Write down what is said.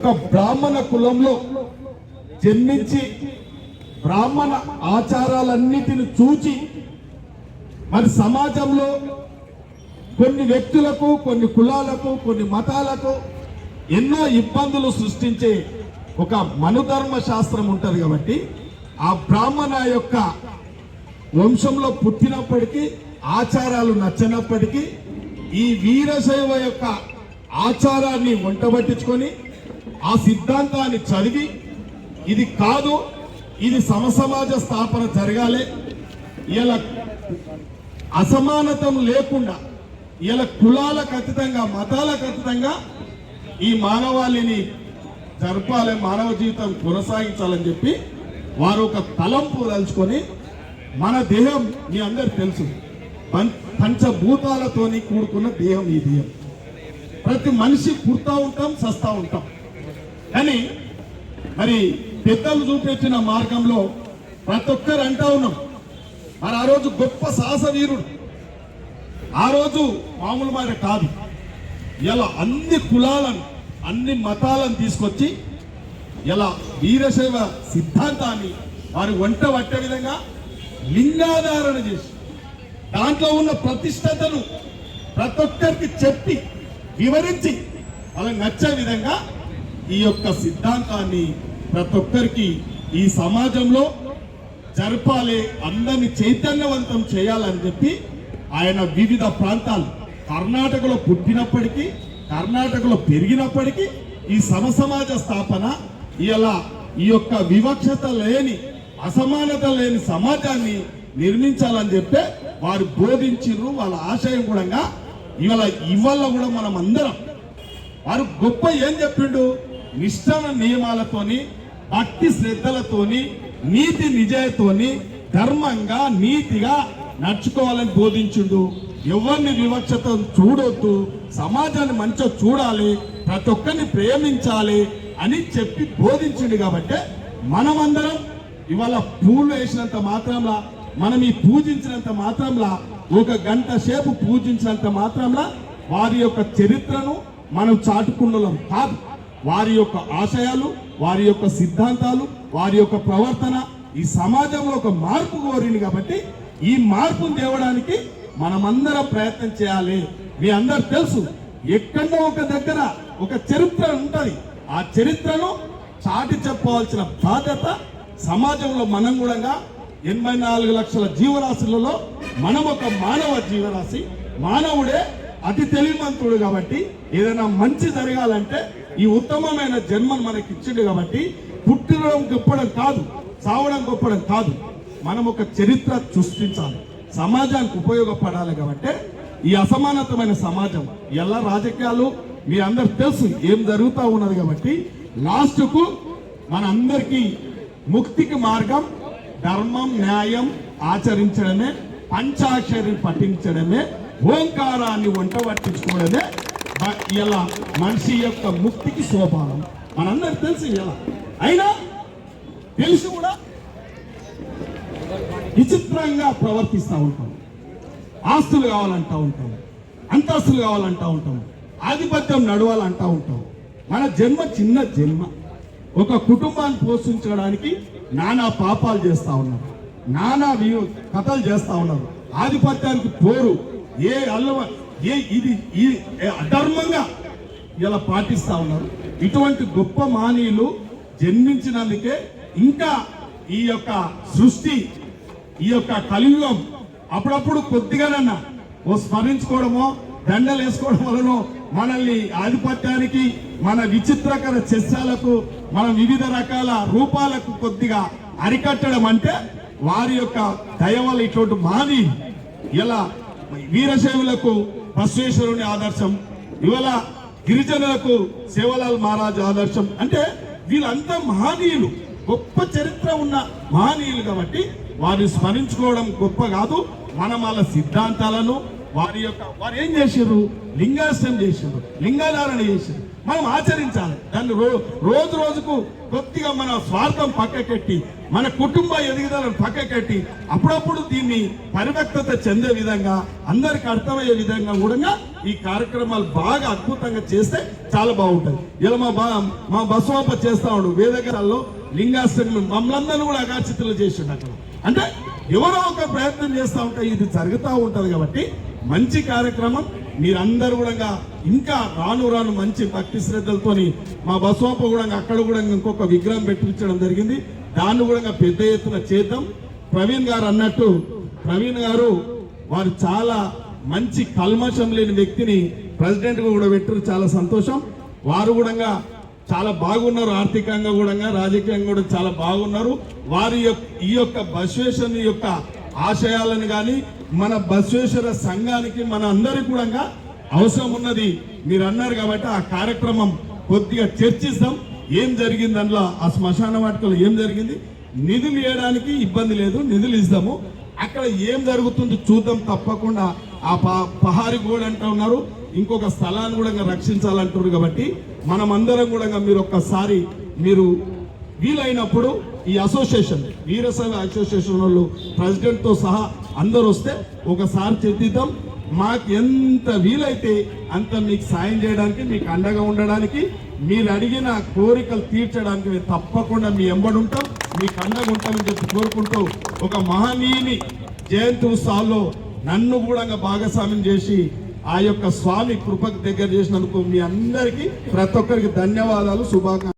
ఒక బ్రాహ్మణ కులంలో జన్మించి బ్రాహ్మణ ఆచారాలన్నిటిని చూచి మరి సమాజంలో కొన్ని వ్యక్తులకు కొన్ని కులాలకు కొన్ని మతాలకు ఎన్నో ఇబ్బందులు సృష్టించే ఒక మనుధర్మ శాస్త్రం ఉంటుంది కాబట్టి ఆ బ్రాహ్మణ యొక్క వంశంలో పుట్టినప్పటికీ ఆచారాలు నచ్చనప్పటికీ ఈ వీరశైవ యొక్క ఆచారాన్ని వంటబట్టించుకొని ఆ సిద్ధాంతాన్ని చదివి ఇది కాదు ఇది సమసమాజ స్థాపన జరగాలి. ఇలా అసమానతం లేకుండా ఇలా కులాలకు అతీతంగా మతాలకు అతీతంగా ఈ మానవాళిని జరపాలి మానవ జీవితం కొనసాగించాలని చెప్పి వారు ఒక తలంపు తలుచుకొని మన దేహం మీ అందరికి తెలుసు. పంచభూతాలతోని కూడుకున్న దేహం ఈ దేహం. ప్రతి మనిషి పుడతా ఉంటాం సస్తా ఉంటాం. కానీ మరి పెద్దలు చూపించిన మార్గంలో ప్రతి ఒక్కరు అంటా ఉన్నాం. మరి ఆ రోజు గొప్ప సాహస వీరుడు. ఆ రోజు మామూలు మాట కాదు. ఇలా అన్ని కులాలను అన్ని మతాలను తీసుకొచ్చి ఇలా వీరశైవ సిద్ధాంతాన్ని వారి వంట పట్టే విధంగా లింగాధారణ చేసి దాంట్లో ఉన్న ప్రతిష్టతను ప్రతి ఒక్కరికి చెప్పి వివరించి వాళ్ళకి నచ్చే విధంగా ఈ యొక్క సిద్ధాంతాన్ని ప్రతి ఒక్కరికి ఈ సమాజంలో జరపాలి అందరిని చైతన్యవంతం చేయాలని చెప్పి ఆయన వివిధ ప్రాంతాలు కర్ణాటకలో పుట్టినప్పటికీ కర్ణాటకలో పెరిగినప్పటికీ ఈ సమసమాజ స్థాపన ఇలా ఈ యొక్క వివక్షత లేని అసమానత లేని సమాజాన్ని నిర్మించాలని చెప్పే వారు బోధించిర్రు వాళ్ళ ఆశయం కూడా ఇవాళ ఇవాళ కూడా మనం అందరం. వారు గొప్ప ఏం చెప్పిండు? నిష్ఠన నియమాలతోని భక్తి శ్రద్ధలతోని నీతి నిజాయితోని ధర్మంగా నీతిగా నడుచుకోవాలని బోధించుడు. ఎవరిని వివక్షత చూడొద్దు సమాజాన్ని మంచిగా చూడాలి ప్రతి ఒక్కరిని ప్రేమించాలి అని చెప్పి బోధించిండు కాబట్టి మనమందరం ఇవాళ పూలు వేసినంత మాత్రంలా మనం ఈ పూజించినంత మాత్రంలా ఒక గంట సేపు పూజించినంత మాత్రంలా వారి యొక్క చరిత్రను మనం చాటుకుండలం కాదు. వారి యొక్క ఆశయాలు వారి యొక్క సిద్ధాంతాలు వారి యొక్క ప్రవర్తన ఈ సమాజంలో ఒక మార్పు కోరింది కాబట్టి ఈ మార్పును తేవడానికి మనమందరం ప్రయత్నం చేయాలి. మీ అందరు తెలుసు ఎక్కడో ఒక దగ్గర ఒక చరిత్ర ఉంటుంది. ఆ చరిత్రను చాటి చెప్పవలసిన బాధ్యత సమాజంలో మనం కూడా ఎనభై నాలుగు లక్షల జీవరాశులలో మనం ఒక మానవ జీవరాశి. మానవుడే అతి తెలివిమంతుడు కాబట్టి ఏదైనా మంచి జరగాలంటే ఈ ఉత్తమమైన జన్మను మనకి ఇచ్చిండు కాబట్టి పుట్టడం గొప్పడం కాదు చావడం గొప్పడం కాదు. మనం ఒక చరిత్ర సృష్టించాలి. సమాజానికి ఉపయోగపడాలి కాబట్టి ఈ అసమానతమైన సమాజం ఎలా రాజకీయాలు మీ అందరు తెలుసు ఏం జరుగుతూ ఉన్నది కాబట్టి లాస్ట్కు మన అందరికీ ముక్తికి మార్గం ధర్మం న్యాయం ఆచరించడమే పంచాక్షరి పఠించడమే ఓంకారాన్ని వంట పట్టించుకోవడమే ఇలా మనిషి యొక్క ముక్తికి సోపానం. మనందరికి తెలుసు ఇలా. అయినా తెలిసి కూడా విచిత్రంగా ప్రవర్తిస్తూ ఉంటాం. ఆస్తులు కావాలంటూ ఉంటాం. అంతస్తులు కావాలంటూ ఉంటాం. ఆధిపత్యం నడవాలంటూ ఉంటాం. మన జన్మ చిన్న జన్మ. ఒక కుటుంబాన్ని పోషించడానికి నానా పాపాలు చేస్తూ ఉన్నారు. నానా కథలు చేస్తూ ఉన్నారు. ఆధిపత్యానికి పోరు ఏ అల్లవ ఏ ఇది ఈ ఏ అధర్మంగా ఇలా పాటిస్తా ఉన్నారు. ఇటువంటి గొప్ప మానీయులు జన్మించినందుకే ఇంకా ఈ యొక్క సృష్టి ఈ యొక్క కలియుగం అప్పుడప్పుడు కొద్దిగానన్నా ఓ స్మరించుకోవడమో దండలు వేసుకోవడం వలన మనల్ని ఆధిపత్యానికి మన విచిత్రకర చర్చలకు మన వివిధ రకాల రూపాలకు కొద్దిగా అరికట్టడం అంటే వారి యొక్క దయ వల్ల ఇటువంటి మాని ఇలా వీరశైవులకు పశ్వేశ్వరుని ఆదర్శం. ఇవాళ గిరిజనులకు సేవలాల్ మహారాజ్ ఆదర్శం. అంటే వీళ్ళంతా మహనీయులు. గొప్ప చరిత్ర ఉన్న మహనీయులు కాబట్టి వారిని స్మరించుకోవడం గొప్ప కాదు. మనం వాళ్ళ సిద్ధాంతాలను వారి యొక్క వారు ఏం చేశారు? లింగాశ్రయం చేశారు. లింగాధారణ చేశారు. మనం ఆచరించాలి. దాన్ని రో రోజు రోజుకు కొద్దిగా మన స్వార్థం పక్కకెట్టి మన కుటుంబ ఎదుగుదలను పక్కకెట్టి అప్పుడప్పుడు దీన్ని పరివక్తత చెందే విధంగా అందరికి అర్థమయ్యే విధంగా కూడా ఈ కార్యక్రమాలు బాగా అద్భుతంగా చేస్తే చాలా బాగుంటుంది. ఇలా మా బా మా బసవాప చేస్తా ఉండు. వేదగరాల్లో లింగాశ్రమం మమ్మల్ందరినీ కూడా అగాచితులు చేసిండు అక్కడ. అంటే ఎవరో ఒక ప్రయత్నం చేస్తూ ఉంటే ఇది జరుగుతూ ఉంటుంది కాబట్టి మంచి కార్యక్రమం. మీరందరూ కూడా ఇంకా రాను రాను మంచి భక్తి శ్రద్ధలతోని మా బసోప కూడా అక్కడ కూడా ఇంకొక విగ్రహం పెట్టించడం జరిగింది. దాన్ని కూడా పెద్ద ఎత్తున చేద్దాం. ప్రవీణ్ గారు అన్నట్టు ప్రవీణ్ గారు వారు చాలా మంచి కల్మషం లేని వ్యక్తిని ప్రెసిడెంట్గా కూడా పెట్టారు చాలా సంతోషం. వారు కూడా చాలా బాగున్నారు. ఆర్థికంగా కూడా రాజకీయంగా కూడా చాలా బాగున్నారు. వారి యొక్క ఈ యొక్క బసవేశ్వరుని యొక్క ఆశయాలను కానీ మన బసవేశ్వర సంఘానికి మన అందరికి కూడా అవసరం ఉన్నది. మీరు అన్నారు కాబట్టి ఆ కార్యక్రమం కొద్దిగా చర్చిస్తాం. ఏం జరిగింది అందులో? ఆ శ్మశాన వాటికలో ఏం జరిగింది? నిధులు ఇవ్వడానికి ఇబ్బంది లేదు నిధులు ఇస్తాము. అక్కడ ఏం జరుగుతుందో చూద్దాం తప్పకుండా. ఆ ప- పహారి గోడ అంటూ ఉన్నారు. ఇంకొక స్థలాన్ని కూడా ఇంకా రక్షించాలంటున్నారు కాబట్టి మనం అందరం కూడా మీరు ఒక్కసారి మీరు వీలైనప్పుడు ఈ అసోసియేషన్ వీరశైవ అసోసియేషన్ వాళ్ళు ప్రెసిడెంట్తో సహా అందరూ వస్తే ఒకసారి చర్చిద్దాం మాకు ఎంత వీలైతే అంత మీకు సాయం చేయడానికి మీకు అండగా ఉండడానికి మీరు అడిగిన కోరికలు తీర్చడానికి మేము తప్పకుండా మీ ఎంబడి ఉంటాం. మీకు అండగా ఉంటామని చెప్పి కోరుకుంటూ ఒక మహనీయుని జయంతి ఉత్సవాల్లో నన్ను కూడా భాగస్వామ్యం చేసి ఆ యొక్క స్వామి కృపకు దగ్గర చేసినందుకు మీ అందరికీ ప్రతి ఒక్కరికి ధన్యవాదాలు శుభాకాంక్షలు.